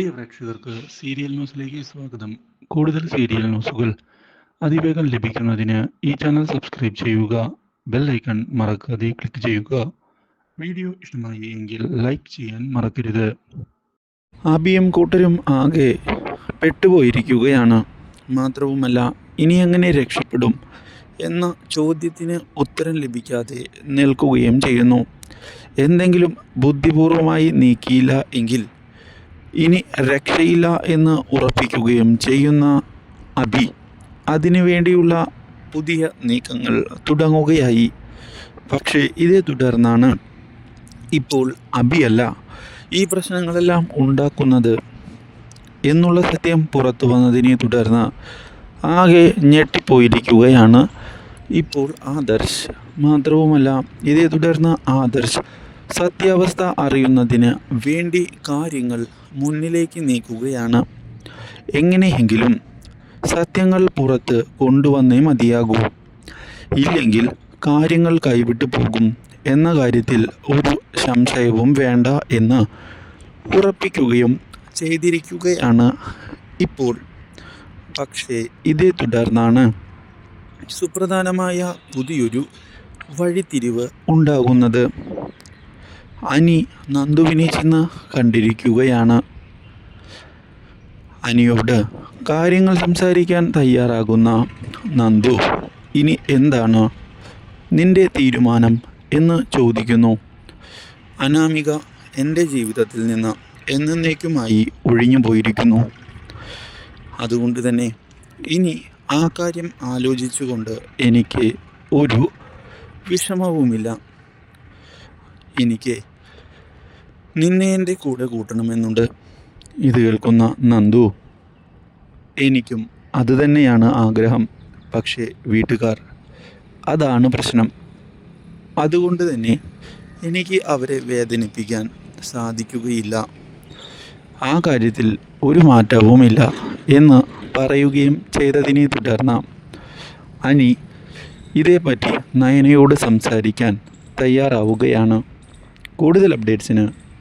പ്രിയ പ്രേക്ഷകർക്ക് സീരിയൽ ന്യൂസിലേക്ക് സ്വാഗതം. കൂടുതൽ സീരിയൽ ന്യൂസുകൾ അതിവേഗം ലഭിക്കുന്നതിന് ഈ ചാനൽ സബ്സ്ക്രൈബ് ചെയ്യുക ബെൽ ഐക്കൺ മറക്കാതെ ക്ലിക്ക് ചെയ്യുക. വീഡിയോ ഇഷ്ടമായി എങ്കിൽ ലൈക്ക് ചെയ്യാൻ മറക്കരുത്. ആബിയും കൂട്ടരും ആകെ പെട്ടുപോയിരിക്കുകയാണ്. മാത്രവുമല്ല ഇനി എങ്ങനെ രക്ഷപ്പെടും എന്ന ചോദ്യത്തിന് ഉത്തരം ലഭിക്കാതെ നിൽക്കുകയും ചെയ്യുന്നു. എന്തെങ്കിലും ബുദ്ധിപൂർവമായി നീക്കിയില്ല എങ്കിൽ ഇനി രക്ഷയില്ല എന്ന് ഉറപ്പിക്കുകയും ചെയ്യുന്ന അബി അതിനു വേണ്ടിയുള്ള പുതിയ നീക്കങ്ങൾ തുടങ്ങുകയായി. പക്ഷേ ഇതേ തുടർന്നാണ് ഇപ്പോൾ അബിയല്ല ഈ പ്രശ്നങ്ങളെല്ലാം ഉണ്ടാക്കുന്നത് എന്നുള്ള സത്യം പുറത്തു വന്നതിനെ തുടർന്ന് ആകെ ഞെട്ടിപ്പോയിരിക്കുകയാണ് ഇപ്പോൾ ആദർശ്. മാത്രവുമല്ല ഇതേ തുടർന്ന് ആദർശ് സത്യാവസ്ഥ അറിയുന്നതിന് വേണ്ടി കാര്യങ്ങൾ മുന്നിലേക്ക് നീക്കുകയാണ്. എങ്ങനെയെങ്കിലും സത്യങ്ങൾ പുറത്ത് കൊണ്ടുവന്നേ മതിയാകൂ. ഇല്ലെങ്കിൽ കാര്യങ്ങൾ കൈവിട്ടു പോകും എന്ന കാര്യത്തിൽ ഒരു സംശയവും വേണ്ട എന്ന് ഉറപ്പിക്കുകയും ചെയ്തിരിക്കുകയാണ് ഇപ്പോൾ. പക്ഷേ ഇതേ തുടർന്നാണ് സുപ്രധാനമായ പുതിയൊരു വഴിത്തിരിവ് ഉണ്ടാകുന്നത്. അനി നന്ദുവിനെ ചെന്ന് കണ്ടിരിക്കുകയാണ്. അനിയോട് കാര്യങ്ങൾ സംസാരിക്കാൻ തയ്യാറാകുന്ന നന്ദു ഇനി എന്താണ്? നിന്റെ തീരുമാനം? എന്ന് ചോദിക്കുന്നു. അനാമിക എന്റെ ജീവിതത്തിൽ നിന്ന് എന്നേക്കുമായി ഒഴിഞ്ഞു പോയിരിക്കുന്നു. അതുകൊണ്ട് തന്നെ ഇനി ആ കാര്യം ആലോചിച്ചുകൊണ്ട് എനിക്ക് ഒരു വിഷമവുമില്ല. എനിക്ക് നിന്നെ എന്റെ കൂടെ കൂട്ടണമെന്നുണ്ട്. ഇത് കേൾക്കുന്ന നന്ദു. എനിക്കും അതുതന്നെയാണ് ആഗ്രഹം. പക്ഷേ വീട്ടുകാർ അതാണ് പ്രശ്നം. അതുകൊണ്ട് തന്നെ എനിക്ക് അവരെ വേദനിപ്പിക്കാൻ സാധിക്കുകയില്ല. ആ കാര്യത്തിൽ ഒരു മാറ്റവുമില്ല എന്ന് പറയുകയും ചെയ്തതിനെ തുടർന്ന് അനി ഇതേപ്പറ്റി നയനയോട് സംസാരിക്കാൻ തയ്യാറാവുകയാണ്. കൂടുതൽ അപ്ഡേറ്റ്സിന്